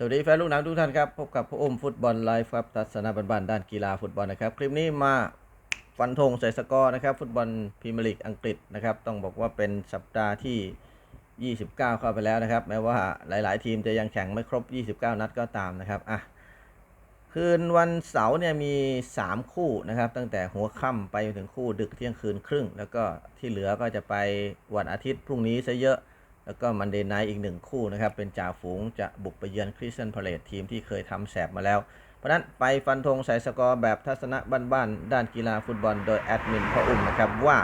สวัสดีแฟนลูกหนังทุกท่านครับพบกับพ่ออมฟุตบอลไลฟ์ครับทัศนะบันๆด้านกีฬาฟุตบอลนะครับคลิปนี้มาฟันธงใส่สกอร์นะครับฟุตบอลพรีเมียร์ลีกอังกฤษนะครับต้องบอกว่าเป็นสัปดาห์ที่ 29 เข้าไปแล้วนะครับแม้ว่าหลาย ๆ ทีมจะยังแข่งไม่ครบ 29 นัดก็ตามนะครับอะคืนวันเสาร์เนี่ยมี 3 คู่นะครับตั้งแต่หัวค่ำไปถึงคู่ดึกเที่ยงคืนครึ่ง แล้วก็ที่เหลือก็จะไปวันอาทิตย์พรุ่งนี้ซะเยอะ แล้วก็มันเดนไนอีกหนึ่งคู่นะครับ เป็นจ่าฝูงจะบุกไปเยือนคริสตันพาเลตทีมที่เคยทำแสบมาแล้ว เพราะนั้นไปฟันธงใส่สกอร์แบบทัศนะบ้านๆด้านกีฬาฟุตบอลโดยแอดมินพ่ออุ่มนะครับว่า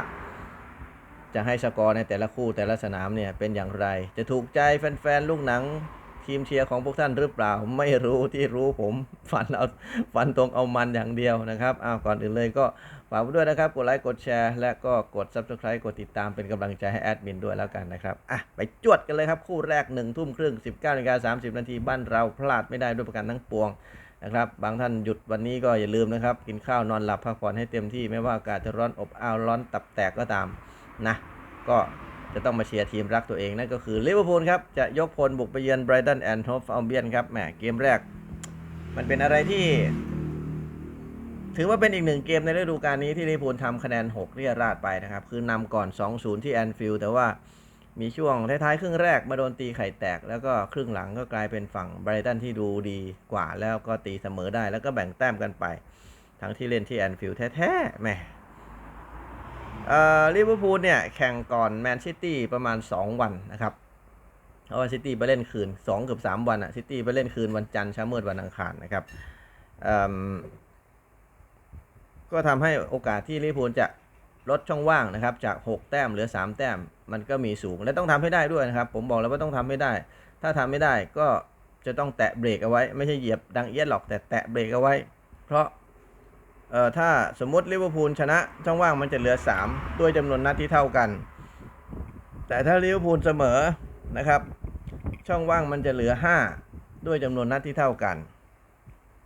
จะให้สกอร์ในแต่ละคู่แต่ละสนามเนี่ยเป็นอย่างไร จะถูกใจแฟนๆ ลูกหนัง ทีมเชียร์ของพวกท่านหรือเปล่า ไม่รู้ที่รู้ผมฟันเอาฟันตรงเอามันอย่างเดียวนะครับอ้าวก่อนอื่นเลยก็ฝากด้วยนะครับ กดไลค์กดแชร์ และก็กด Subscribe กดติดตามเป็นกำลังใจให้แอดมินด้วยแล้วกันนะครับอะไปจวดกันเลยครับ คู่แรก1นึ่ทุ่มครึ่ง 19นาฬิกา30นาทีบ้านเราพลาดไม่ได้ด้วยประกันทั้งปวงนะครับบางท่านหยุดวันนี้ก็อย่าลืมนะครับ กินข้าวนอนหลับพักผ่อนให้เต็มที่ไม่ว่าอากาศจะร้อนอบอ้าวร้อนตับแตกก็ตามนะก็ จะต้องมาเชียร์ทีมรักตัวเอง นั่นก็คือลิเวอร์พูลครับ จะยกพลบุกไปเยือนไบรตันแอนด์โฮฟอัลเบียนครับแหมเกมแรก มันเป็นอะไรที่ ถือว่าเป็นอีกหนึ่งเกมในฤดูกาลนี้ที่ลิเวอร์พูลทำคะแนน 6 เรียราดไปนะครับ คือนำก่อน 2-0 ที่แอนฟิลด์แต่ว่ามีช่วงท้ายๆครึ่งแรกมาโดนตีไข่แตก แล้วก็ครึ่งหลังก็กลายเป็นฝั่งไบรตันที่ดูดีกว่าแล้วก็ตีเสมอได้ แล้วก็แบ่งแต้มกันไป ทั้งที่เล่นที่แอนฟิลด์แท้ๆแหมเอ่อ ลิเวอร์พูลเนี่ย แข่งก่อนแมนซิตี้ประมาณ 2 วันนะครับเพราะว่าซิตี้ไปเล่นคืน2เกือบ3 วันอะซิตี้ไปเล่นคืนวันจันทร์เช้ามืดวันอังคารนะครับก็ทำให้โอกาสที่ลิเวอร์พูลจะลดช่องว่างนะครับ จาก 6 แต้มเหลือ 3 แต้มมันก็มีสูง และต้องทำให้ได้ด้วยนะครับ ผมบอกแล้วว่าต้องทำให้ได้ ถ้าทำไม่ได้ก็จะต้องแตะเบรกเอาไว้ ไม่ใช่เหยียบดังเอียดหรอกแต่แตะเบรกเอาไว้ เพราะ เอ่อถ้าสมมติลิเวอร์พูลชนะช่องว่างมันจะเหลือ 3 ด้วยจำนวนนัดที่เท่ากัน แต่ถ้าลิเวอร์พูลเสมอนะครับ ช่องว่างมันจะเหลือ 5 ด้วยจำนวนนัดที่เท่ากัน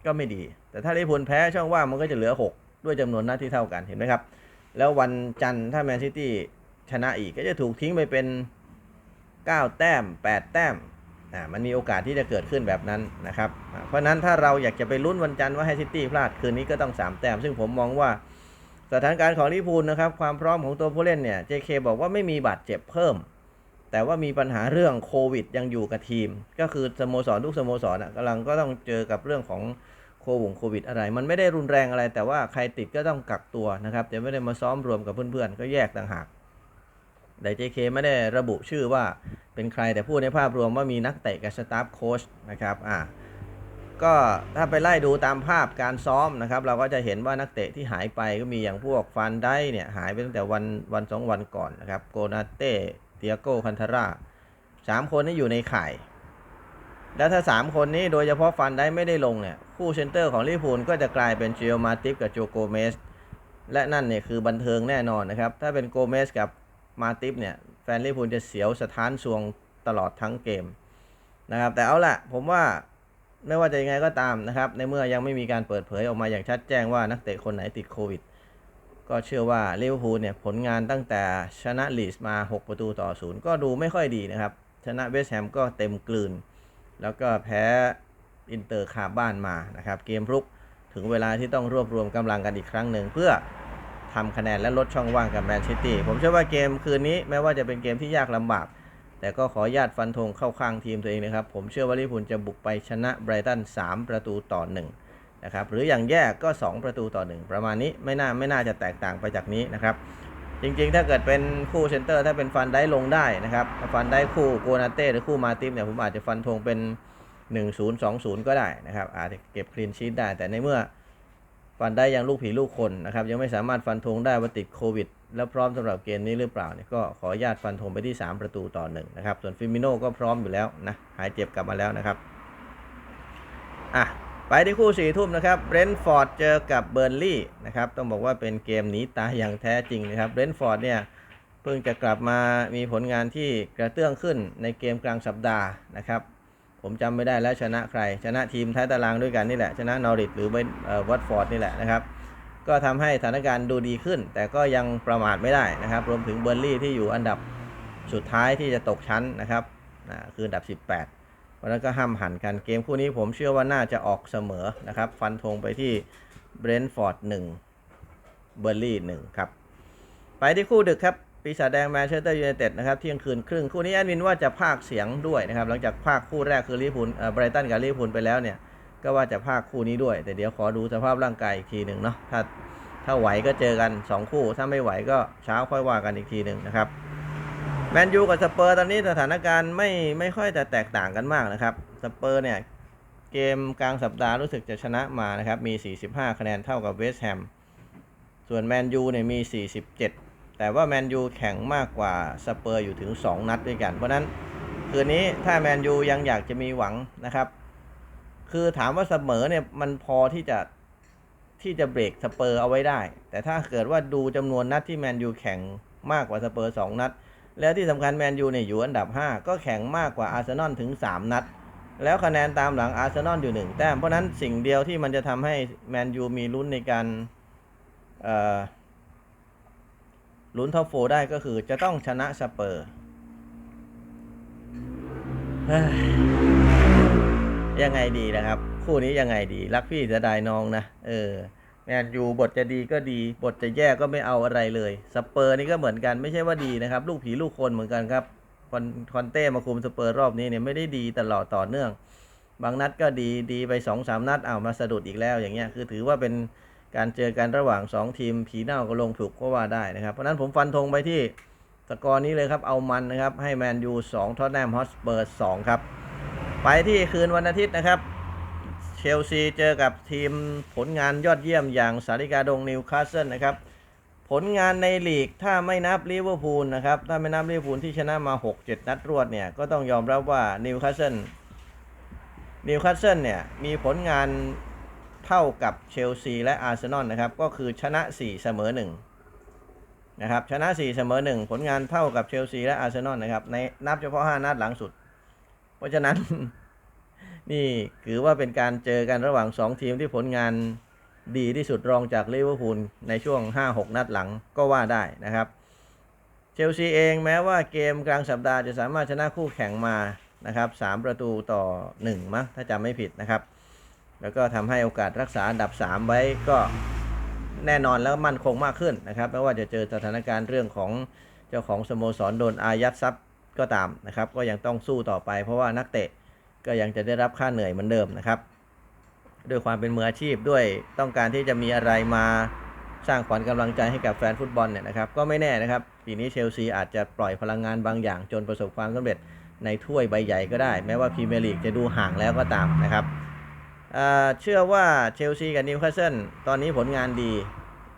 ก็ไม่ดี แต่ถ้าลิเวอร์พูลแพ้ช่องว่างมันก็จะเหลือ 6 ด้วยจำนวนนัดที่เท่ากันเห็นไหมครับ แล้ววันจันทร์ถ้าแมนซิตี้ชนะอีกก็จะถูกทิ้งไปเป็น 9 แต้ม 8 แต้ม มันมีโอกาสที่จะเกิดขึ้นแบบนั้นนะครับเพราะฉะนั้นถ้าเราอยากจะไปลุ้นวันจันทร์ว่าให้ซิตี้พลาดคืนนี้ก็ต้อง 3 แต้ม ซึ่งผมมองว่าสถานการณ์ของลิพูลนะครับความพร้อมของตัวผู้เล่นเนี่ย JK บอกว่าไม่มีบาดเจ็บเพิ่ม แต่ว่ามีปัญหาเรื่องโควิดยังอยู่กับทีม ก็คือสโมสรทุกสโมสรอะกำลังก็ต้องเจอกับเรื่องของโควงโควิดอะไร มันไม่ได้รุนแรงอะไร แต่ว่าใครติดก็ต้องกักตัวนะครับจะไม่ได้มาซ้อมรวมกับเพื่อนๆ ก็แยกต่างหาก แต่ JK ไม่ได้ระบุชื่อว่าเป็นใครแต่พูดในภาพรวมว่ามีนักเตะกับสตาฟโค้ชนะครับอ่าก็ถ้าไปไล่ดูตามภาพการซ้อมนะครับ เราก็จะเห็นว่านักเตะที่หายไปก็มีอย่างพวกฟันได้เนี่ยหายไปตั้งแต่วันวันสองวันก่อนนะครับโกนาเต้เตียโกคันทาร่าสามคนนี้อยู่ในข่าย แล้วถ้า 3 คนนี้โดยเฉพาะฟันได้ไม่ได้ลงเนี่ยคู่เซนเตอร์ของลิเวอร์พูลก็จะกลายเป็นเจียมาติฟกับโจโกเมสและนั่นเนี่ยคือบันเทิงแน่นอนนะครับ ถ้าเป็นโกเมสกับ มาติฟเนี่ยแฟนลิเวอร์พูลจะเสียวสถานสวงตลอดทั้งเกมนะครับแต่เอาละผมว่าไม่ว่าจะยังไงก็ตามนะครับในเมื่อยังไม่มีการเปิดเผยออกมาอย่างชัดแจ้งว่านักเตะคนไหนติดโควิด ก็เชื่อว่าลิเวอร์พูลเนี่ยผลงานตั้งแต่ชนะลีสมา 6 ประตูต่อศูนย์ก็ดูไม่ค่อยดีนะครับ ชนะเวสต์แฮมก็เต็มกลืน แล้วก็แพ้อินเตอร์คาบ้านมานะครับเกมรุกถึงเวลาที่ต้องรวบรวมกำลังกันอีกครั้งหนึ่งเพื่อ ทำคะแนนและลดช่องว่างกับแมนซิตี้ผมเชื่อว่าเกมคืนนี้แม้ว่าจะเป็นเกมที่ยากลำบาก แต่ก็ขอญาตฟันธงเข้าข้างทีมตัวเองนะครับ ผมเชื่อว่าลิเวอร์พูลจะบุกไปชนะไบรตัน3 ประตูต่อ1นะครับหรืออย่างแย่ก็ 2 ประตูต่อ 1 ประมาณนี้ไม่น่าไม่น่าจะแตกต่างไปจากนี้นะครับจริงๆ ถ้าเกิดเป็นคู่เซนเตอร์ ถ้าเป็นฟันได้ลงได้นะครับฟันได้คู่โกนาเต้หรือคู่มาติฟเนี่ยผมอาจจะฟันธงเป็น 1 0 2 0 ก็ได้นะครับอาจจะเก็บคลีนชีตได้แต่ในเมื่อ ฟันได้ยังลูกผีลูกคนนะครับ ยังไม่สามารถฟันธงได้ว่าติดโควิด แล้วพร้อมสำหรับเกมนี้หรือเปล่าเนี่ยก็ขออนุญาตฟันธงไปที่ 3 ประตูต่อ1นะครับ ส่วนฟิมิโน่ก็พร้อมอยู่แล้วนะหายเจ็บกลับมาแล้วนะครับอะไปที่คู่สี่ทุ่มนะครับเบรนท์ฟอร์ดเจอกับเบอร์ลี่นะครับ ต้องบอกว่าเป็นเกมหนีตายอย่างแท้จริงนะครับเบรนท์ฟอร์ดเนี่ยเพิ่งจะกลับมามีผลงานที่กระเตื้องขึ้นในเกมกลางสัปดาห์นะครับ ผมจำไม่ได้แล้วชนะใคร ชนะทีมท้ายตารางด้วยกันนี่แหละ ชนะนอริทหรือวัตฟอร์ดนี่แหละนะครับ ก็ทำให้สถานการณ์ดูดีขึ้น แต่ก็ยังประมาทไม่ได้นะครับ รวมถึงเบอร์ลี่ที่อยู่อันดับสุดท้ายที่จะตกชั้นนะครับคืออันดับ 18 เพราะนั้นก็ห้ามหันกันเกมคู่นี้ผมเชื่อว่าน่าจะออกเสมอนะครับ ฟันธงไปที่เบรนท์ฟอร์ดหนึ่งเบอร์ลี่หนึ่งครับ ไปที่คู่ดึกครับ ปีศาจแดงแมนเชสเตอร์ยูไนเต็ดนะครับเที่ยงคืนครึ่งคู่นี้แอดมินว่าจะพากเสียงด้วยนะครับหลังจากพากคู่แรกคือลิพูลเอ่อไบรตันกับลิพูลไปแล้วเนี่ยก็ว่าจะพากคู่นี้ด้วย แต่เดี๋ยวขอดูสภาพร่างกายอีกทีหนึ่งเนาะถ้าถ้าไหวก็เจอกัน 2 คู่ ถ้าไม่ไหวก็เช้าค่อยว่ากันอีกทีหนึ่งนะครับแมนยูกับสเปอร์ตอนนี้สถานการณ์ไม่ไม่ค่อยจะแตกต่างกันมากนะครับสเปอร์เนี่ยเกมกลางสัปดาห์รู้สึกจะชนะมานะครับมี 45 คะแนนเท่ากับเวสต์แฮมส่วนแมนยูเนี่ยมี 47 แต่ว่าแมนยูแข่งมากกว่าสเปอร์อยู่ถึง 2 นัดด้วยกัน เพราะนั้นคืนนี้ถ้าแมนยูยังอยากจะมีหวังนะครับ คือถามว่าเสมอเนี่ยมันพอที่จะที่จะเบรกสเปอร์เอาไว้ได้ แต่ถ้าเกิดว่าดูจำนวนนัดที่แมนยูแข่งมากกว่าสเปอร์สองนัด แล้วที่สำคัญแมนยูเนี่ยอยู่อันดับ 5 ก็แข่งมากกว่าอาร์เซนอลถึง 3 นัด แล้วคะแนนตามหลังอาร์เซนอลอยู่ 1 แต้ม เพราะนั้นสิ่งเดียวที่มันจะทำให้แมนยูมีลุ้นในการเอ่อ ลุ้นท็อปโฟได้ก็คือจะต้องชนะสเปอร์ยังไงดีนะครับ คู่นี้ยังไงดีรักพี่จะได้น้องนะเออแมนยูบทจะดีก็ดี บทจะแย่ก็ไม่เอาอะไรเลยสเปอร์นี่ก็เหมือนกันไม่ใช่ว่าดีนะครับ ลูกผีลูกคนเหมือนกันครับคอนคอนเต้มาคุมสเปอร์รอบนี้เนี่ยไม่ได้ดีตลอดต่อเนื่อง บางนัดก็ดีดีไป2องสามนัดเอามาสะดุดอีกแล้วอย่างเงี้ยคือถือว่าเป็น การเจอกันระหว่าง 2 ทีม ผีเน่าก็ลงถูกก็ว่าได้นะครับ เพราะนั้นผมฟันธงไปที่สกอร์นี้เลยครับ เอามันนะครับ ให้แมนยู2ท็อตแนมฮอสเปอร์2ครับ ไปที่คืนวันอาทิตย์นะครับ เชลซีเจอกับทีมผลงานยอดเยี่ยมอย่างสาริกาดงนิวคาสเซิลนะครับ ผลงานในลีกถ้าไม่นับลิเวอร์พูลนะครับ ถ้าไม่นับลิเวอร์พูลที่ชนะมา 6-7 นัดรวดเนี่ย ก็ต้องยอมรับว่านิวคาสเซิลนิวคาสเซิลเนี่ยมีผลงาน เท่ากับเชลซีและอาร์เซนอลนะครับ ก็คือชนะ 4 เสมอ 1 นะครับ ชนะ 4 เสมอ 1 ผลงานเท่ากับเชลซีและอาร์เซนอลนะครับ ในนับเฉพาะ 5 นัดหลังสุด เพราะฉะนั้น นี่ถือว่าเป็นการเจอกันระหว่าง 2 ทีมที่ผลงานดีที่สุดรองจากลิเวอร์พูลในช่วง 5-6 นัดหลังก็ว่าได้นะครับ เชลซีเองแม้ว่าเกมกลางสัปดาห์จะสามารถชนะคู่แข่งมานะครับ3ประตูต่อ 1มั้งถ้าจำไม่ผิดนะครับ แล้วก็ทำให้โอกาสรักษาอันดับ 3 ไว้ก็แน่นอนแล้วมั่นคงมากขึ้นนะครับไม่ว่าจะเจอสถานการณ์เรื่องของเจ้าของสโมสรโดนอายัดทรัพย์ก็ตามนะครับ ก็ยังต้องสู้ต่อไป เพราะว่านักเตะก็ยังจะได้รับค่าเหนื่อยเหมือนเดิมนะครับด้วยความเป็นมืออาชีพด้วยต้องการที่จะมีอะไรมาสร้างขวัญกำลังใจให้กับแฟนฟุตบอลเนี่ยนะครับก็ไม่แน่นะครับ ปีนี้เชลซีอาจจะปล่อยพลังงานบางอย่าง จนประสบความสำเร็จในถ้วยใบใหญ่ก็ได้ แม้ว่าพรีเมียร์ลีกจะดูห่างแล้วก็ตามนะครับ เชื่อว่าเชลซีกับนิวคาสเซิลตอนนี้ผลงานดี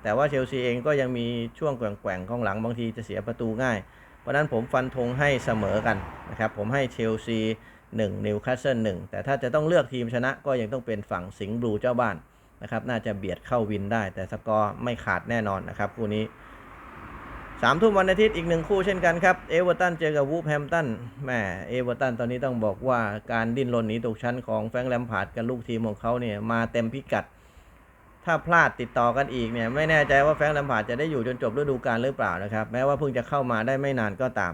แต่ว่าเชลซีเองก็ยังมีช่วงแกว่งๆของหลังบางทีจะเสียประตูง่าย เพราะฉะนั้นผมฟันธงให้เสมอกันนะครับผมให้เชลซี1นิวคาสเซิล1แต่ถ้าจะต้องเลือกทีมชนะก็ยังต้องเป็นฝั่งสิงห์บลูเจ้าบ้านนะครับน่าจะเบียดเข้าวินได้ แต่สกอร์ไม่ขาดแน่นอนนะครับคู่นี้ สามทุ่มวันอาทิตย์อีกหนึ่งคู่เช่นกันครับ เอเวอร์ตันเจอกับวูฟแฮมตันแหมเอเวอร์ตันตอนนี้ต้องบอกว่าการดิ้นรนหนีตกชั้นของแฟรงค์แลมพาร์ดกับลูกทีมของเขาเนี่ยมาเต็มพิกัด ถ้าพลาดติดต่อกันอีกเนี่ยไม่แน่ใจว่าแฟรงค์แลมพาร์ดจะได้อยู่จนจบฤดูกาลหรือเปล่านะครับแม้ว่าเพิ่งจะเข้ามาได้ไม่นานก็ตาม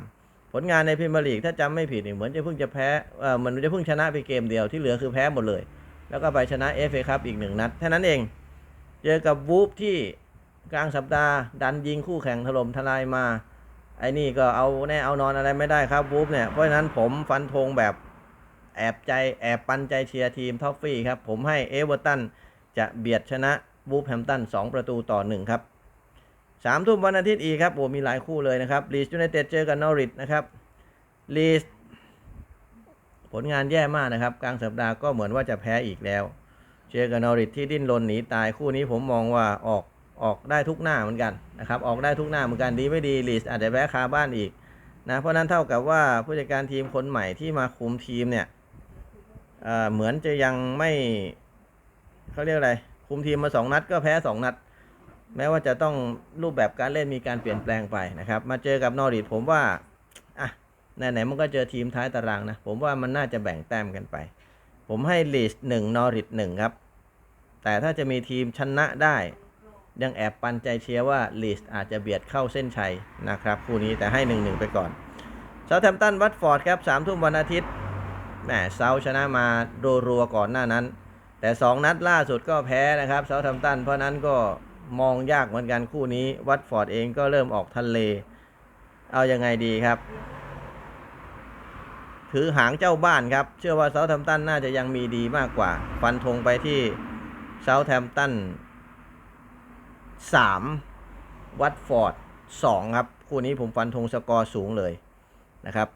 ผลงานในพรีเมียร์ลีกถ้าจำไม่ผิดนี่เหมือนจะเพิ่งจะแพ้เอ่อเหมือนจะเพิ่งชนะไปเกมเดียวที่เหลือคือแพ้หมดเลย แล้วก็ไปชนะเอฟเอคัพอีกหนึ่งนัดแค่นั้นเอง เจอกับวูฟที่ กลางสัปดาห์ ดันยิงคู่แข่งถล่มทลายมา ไอ้นี่ก็เอาแน่เอานอนอะไรไม่ได้ครับวูฟเนี่ย เพราะฉะนั้นผมฟันธงแบบแอบใจแอบปันใจเชียร์ทีมท็อฟฟี่ครับ ผมให้เอเวอร์ตันจะเบียดชนะวูฟแฮมตัน2 ประตูต่อ 1 ครับสามทุ่มวันอาทิตย์อีกครับโอ้มีหลายคู่เลยนะครับลีสยูไนเต็ดเจอกับนอริทนะครับลีสผลงานแย่มากนะครับ กลางสัปดาห์ก็เหมือนว่าจะแพ้อีกแล้ว เจอกับนอริทที่ดิ้นรนหนีตายคู่นี้ผมมองว่าออก ออกได้ทุกหน้าเหมือนกันนะครับออกได้ทุกหน้าเหมือนกันดีไม่ดีลีสอาจจะแพ้คาบ้านอีกนะเพราะนั้นเท่ากับว่าผู้จัดการทีมคนใหม่ที่มาคุมทีมเนี่ยเเหมือนจะยังไม่เขาเรียกอะไร คุมทีมมาสองนัดก็แพ้สองนัด แม้ว่าจะต้องรูปแบบการเล่นมีการเปลี่ยนแปลงไปนะครับ มาเจอกับนอริทผมว่าอะไหนๆมันก็เจอทีมท้ายตารางนะ ผมว่ามันน่าจะแบ่งแต้มกันไป ผมให้ลีสหนึ่งนอริทหนึ่งครับ แต่ถ้าจะมีทีมชนะได้ ยังแอบปันใจเชียร์ว่าลีสอาจจะเบียดเข้าเส้นชัยนะครับคู่นี้แต่ให้หนึ่งหนึ่งไปก่อนเซาแทมตันวัตฟอร์ดครับสามทุ่มวันอาทิตย์แหมเซาชนะมารัวๆก่อนหน้านั้น แต่ 2 นัดล่าสุดก็แพ้นะครับเซาทัมตันเพราะนั้นก็มองยากเหมือนกันคู่นี้วัตฟอร์ดเองก็เริ่มออกทะเล เอายังไงดีครับ ถือหางเจ้าบ้านครับ เชื่อว่าเซาแ m มตันน่าจะยังมีดีมากกว่า ฟันธงไปที่เซาแ m มตัน 3วัตฟอร์ด2ครับ คู่นี้ผมฟันธงสกอร์สูงเลยนะครับ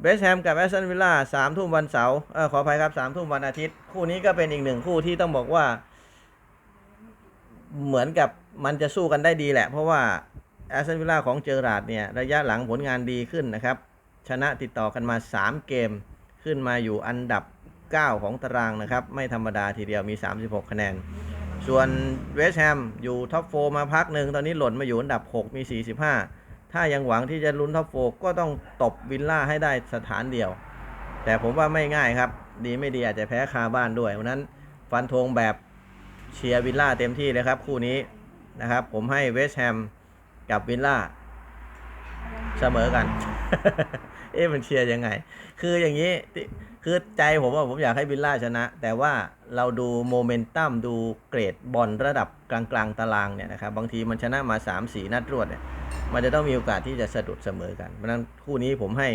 เบสแฮมกับแอสตันวิลล่าสามทุ่มวันเสาร์เออขออภัยครับสามทุ่มวันอาทิตย์ คู่นี้ก็เป็นอีกหนึ่งคู่ที่ต้องบอกว่า เหมือนกับมันจะสู้กันได้ดีแหละ เพราะว่าแอสตันวิลล่าของเจอราร์ดเนี่ย ระยะหลังผลงานดีขึ้นนะครับ ชนะติดต่อกันมา 3 เกมขึ้นมาอยู่อันดับ 9 ของตารางนะครับ ไม่ธรรมดาทีเดียวมี 36 คะแนน ส่วนเวสแฮมอยู่ท็อป4มาพักหนึ่งตอนนี้หล่นมาอยู่อันดับ 6 มี 45 ถ้ายังหวังที่จะลุ้นท็อป4ก็ต้องตบวิลล่าให้ได้สถานเดียว แต่ผมว่าไม่ง่ายครับ ดีไม่ดีอาจจะแพ้คาบ้านด้วยเพราะนั้นฟันธงแบบเชียร์วิลล่าเต็มที่เลยครับ คู่นี้นะครับ ผมให้เวสแฮมกับวิลล่าเสมอกัน เอ๊ะมันเชียร์ยังไง คืออย่างนี้ที่ คือใจผมว่าผมอยากให้วิลล่าชนะ แต่ว่าเราดูโมเมนตัมดูเกรดบอลระดับกลางๆตารางเนี่ยนะครับบางทีมันชนะมา 3-4 นัดรวดเนี่ยมันจะต้องมีโอกาสที่จะสะดุดเสมอกันเพราะนั้นคู่นี้ผมให้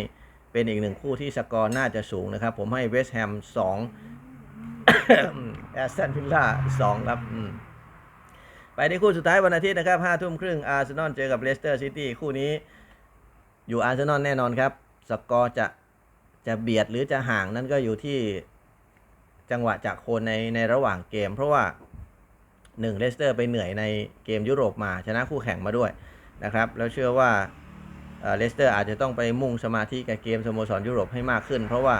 เป็นอีกหนึ่งคู่ที่สกอร์น่าจะสูงนะครับ ผมให้เวสต์แฮมสองแอสตันวิลล่าสองครับไปในคู่สุดท้ายวันอาทิตย์นะครับห้าทุ่มครึ่งอาร์เซนอลเจอกับเลสเตอร์ซิตี้คู่นี้อยู่อาร์เซนอลแน่นอนครับ สกอร์จะ จะเบียดหรือจะห่างนั่นก็อยู่ที่จังหวะจากคนในในระหว่างเกม เพราะว่าหนึ่งเลสเตอร์ไปเหนื่อยในเกมยุโรปมาชนะคู่แข่งมาด้วยนะครับ แล้วเชื่อว่าเลสเตอร์อาจจะต้องไปมุ่งสมาธิกับเกมสโมสรยุโรปให้มากขึ้น เพราะว่า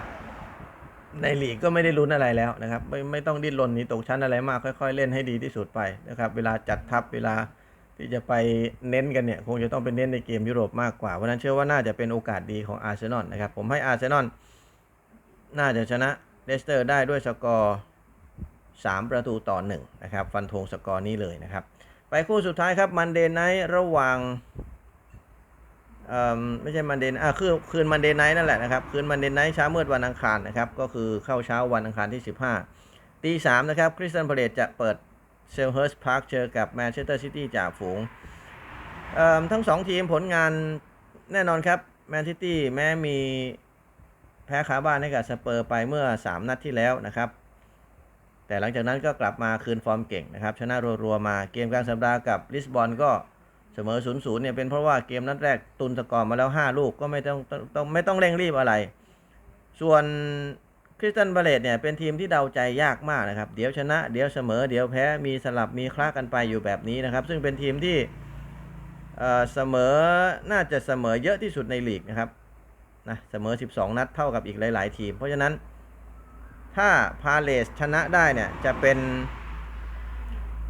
ในลีกก็ไม่ได้ลุ้นอะไรแล้วนะครับ ไม่ไม่ต้องดิ้นรนหนีตกชั้นอะไรมากค่อย ๆ เล่นให้ดีที่สุดไปนะครับ เวลาจัดทัพเวลา ที่จะไปเน้นกันเนี่ย คงจะต้องเป็นเน้นในเกมยุโรปมากกว่า เพราะนั้นเชื่อว่าน่าจะเป็นโอกาสดีของอาร์เซนอลนะครับ ผมให้อาร์เซนอลน่าจะชนะเลสเตอร์ได้ด้วยสกอร์ 3 ประตูต่อ 1 นะครับ ฟันธงสกอร์นี้เลยนะครับ ไปคู่สุดท้ายครับมันเดย์ไนท์ระหว่างเอ่อไม่ใช่มันเดย์อะคือคืนมันเดย์ไนท์นั่นแหละนะครับ คืนมันเดย์ไนท์เช้ามืดวันอังคารนะครับ ก็คือเข้าเช้าวันอังคารที่ 15ตีสามนะครับคริสตันพาเลตจะเปิด เซลเฮิร์สพาร์คเจอกับแมนเชสเตอร์ซิตี้จ่าฝูงทั้งสองทีมผลงานแน่นอนครับแมนซิตี้แม้มีแพ้ขาบ้านให้กับสเปอร์ไปเมื่อ 3 นัดที่แล้วนะครับ แต่หลังจากนั้นก็กลับมาคืนฟอร์มเก่งนะครับ ชนะรัวๆมาเกมกลางสัปดาห์กับลิสบอนก็เสมอ0-0เนี่ยเป็นเพราะว่าเกมนัดแรกตุนสกอร์มาแล้ว 5 ลูกก็ไม่ต้องต้องต้องไม่ต้องเร่งรีบอะไร ส่วน คริสตันบาเลตเนี่ยเป็นทีมที่เดาใจยากมากนะครับ เดี๋ยวชนะ เดี๋ยวเสมอ เดี๋ยวแพ้ มีสลับมีคลากันไปอยู่แบบนี้นะครับ ซึ่งเป็นทีมที่เเสมอน่าจะเสมอเยอะที่สุดในลีกนะครับนะเสมอ 12 นัดเท่ากับอีกหลาย ๆ ทีม เพราะฉะนั้นถ้าพาเลสชนะได้เนี่ยจะเป็น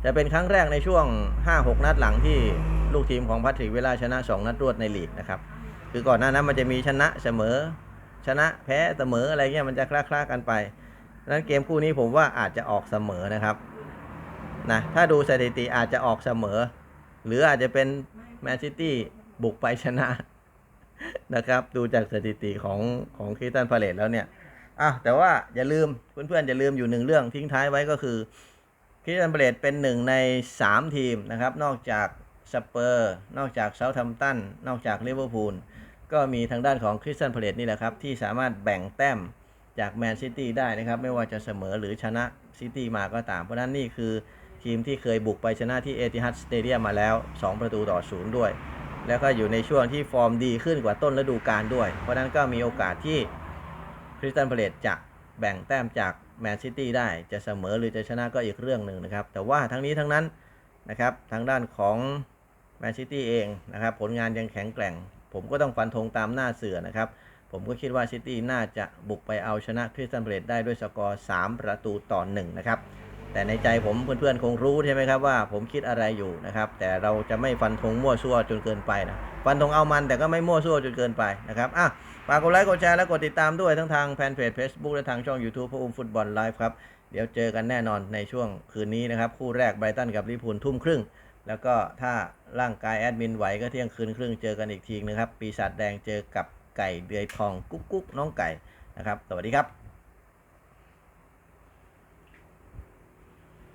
จะเป็นครั้งแรกในช่วง 5-6 นัดหลังที่ลูกทีมของพัทริกเวลาชนะ 2 นัดรวดในลีกนะครับ คือก่อนหน้านั้นมันจะมีชนะเสมอ ชนะแพ้เสมออะไรเงี้ยมันจะคล้าๆกันไปดังนั้นเกมคู่นี้ผมว่าอาจจะออกเสมอนะครับนะถ้าดูสถิติอาจจะออกเสมอ หรืออาจจะเป็นแมนซิตี้บุกไปชนะนะครับ ดูจากสถิติของของคริสตันพาเลตแล้วเนี่ยอะแต่ว่าอย่าลืมเพื่อนๆอย่าลืมอยู่หนึ่งเรื่องทิ้งท้ายไว้ก็คือคริสตันพาเลตเป็นหนึ่งใน 3 ทีมนะครับ นอกจากสเปอร์ นอกจากเซาท์แ m มตันนอกจากลิเวอร์พูล ก็มีทางด้านของคริสตันพาเลตนี่แหละครับ ที่สามารถแบ่งแต้มจากแมนซิตี้ได้นะครับ ไม่ว่าจะเสมอหรือชนะซิตี้มาก็ตาม เพราะนั้นนี่คือทีมที่เคยบุกไปชนะที่เอติฮัดสเตเดียมมาแล้ว 2 ประตูต่อศูนย์ด้วย แล้วก็อยู่ในช่วงที่ฟอร์มดีขึ้นกว่าต้นฤดูกาลด้วย เพราะฉะนั้นก็มีโอกาสที่คริสตันพาเลตจะแบ่งแต้มจากแมนซิตี้ได้จะเสมอหรือจะชนะก็อีกเรื่องหนึ่งนะครับ แต่ว่าทั้งนี้ทั้งนั้นนะครับทางด้านของแมนซิตี้เองนะครับผลงานยังแข็งแกร่ง ผมก็ต้องฟันธงตามหน้าเสือนะครับ ผมก็คิดว่าซิตี้น่าจะบุกไปเอาชนะคริสตันพาเลตได้ด้วยสกอร์ 3 ประตูต่อ1นะครับ แต่ในใจผมเพื่อนๆคงรู้ใช่ไหมครับว่าผมคิดอะไรอยู่นะครับ แต่เราจะไม่ฟันธงมั่วซั่วจนเกินไปนะ ฟันธงเอามันแต่ก็ไม่มั่วซั่วจนเกินไปนะครับ อะฝากกดไลค์กดแชร์และกดติดตามด้วยทั้งทางแฟนเพจ Facebook และทางช่อง YouTube พระอุ้มฟุตบอลไลฟ์ครับ เดี๋ยวเจอกันแน่นอนในช่วงคืนนี้นะครับ คู่แรกไบรตันกับลิพูลทุ่มครึ่ง แล้วก็ถ้าร่างกายแอดมินไหวก็เที่ยงคืนครึ่งเจอกันอีกทีนึงครับ ปีศาจแดงเจอกับไก่เดือยทองกุ๊กกุ๊กน้องไก่นะครับ สวัสดีครับ